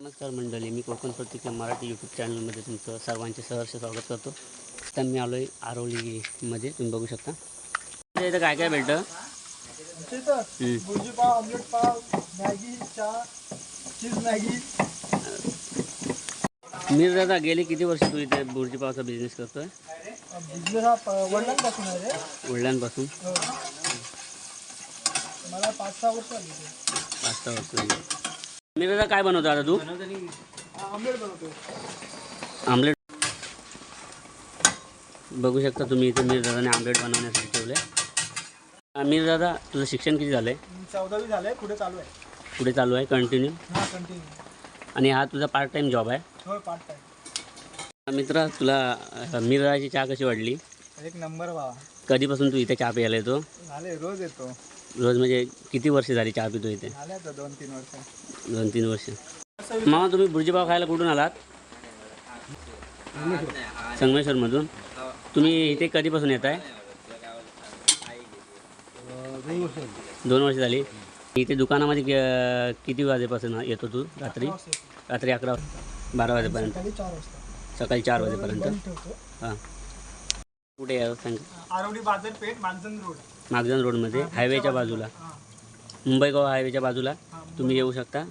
नमस्कार मंडळी मी कोकण प्रतिक्रिया मराठी यूट्यूब चॅनलमध्ये तुमचं सर्वांचे सहर्ष स्वागत करतो. तर मी आलो आहे आरोलीमध्ये तुम्ही बघू शकता. तुमच्या इथं काय काय भेटतं? आमच्या इथं हम्म. भुर्जी पाव ऑमलेट पाव मॅगी चहा चीज मॅगी. मी दादा गेले किती वर्ष तू इथे बुर्जी पावचा बिझनेस करतोय बिझनेस हा वडिलांपासून आहे वडिलांपासून? हो. मला पाच सहा वर्ष पाच सहा वर्ष दादा काय बनवतो आता तू? बनवतो आमलेट. बघू शकता तुम्ही इथे मीर दादाने आमलेट बनवण्यासाठी ठेवले. मीर दादा तुझं शिक्षण किती झालं आहे चौदावी झालंय पुढे चालू आहे. पुढे चालू आहे कंटिन्यू हा कंटिन्यू आणि हा तुझा पार्ट टाईम जॉब आहे पार्ट टाइम मित्रा तुला अ, मीर दादाची चहा कशी वाटली? एक नंबर बाबा. कधीपासून तू इथे चहा प्यायला येतो? रोज येतो. रोज म्हणजे किती वर्ष झाली चहा पितो इथे? दोन तीन वर्ष. दोन तीन वर्ष. मामा तुम्ही बुर्जीपाव खायला कुठून आलात? संगमेश्वरमधून तुम्ही इथे कधीपासून येत आहे दोन वर्ष झाली. इथे दुकानामध्ये किती वाजेपासून येतो तू रात्री? रात्री अकरा बारा वाजेपर्यंत. सकाळी चार वाजेपर्यंत. हां. कुठे आहे सांग. आरवडी बाजारपेठ मानजन रोड. मागजन रोडमध्ये हायवेच्या बाजूला. मुंबई गोवा हायवेच्या बाजूला. तुम्ही येऊ शकता.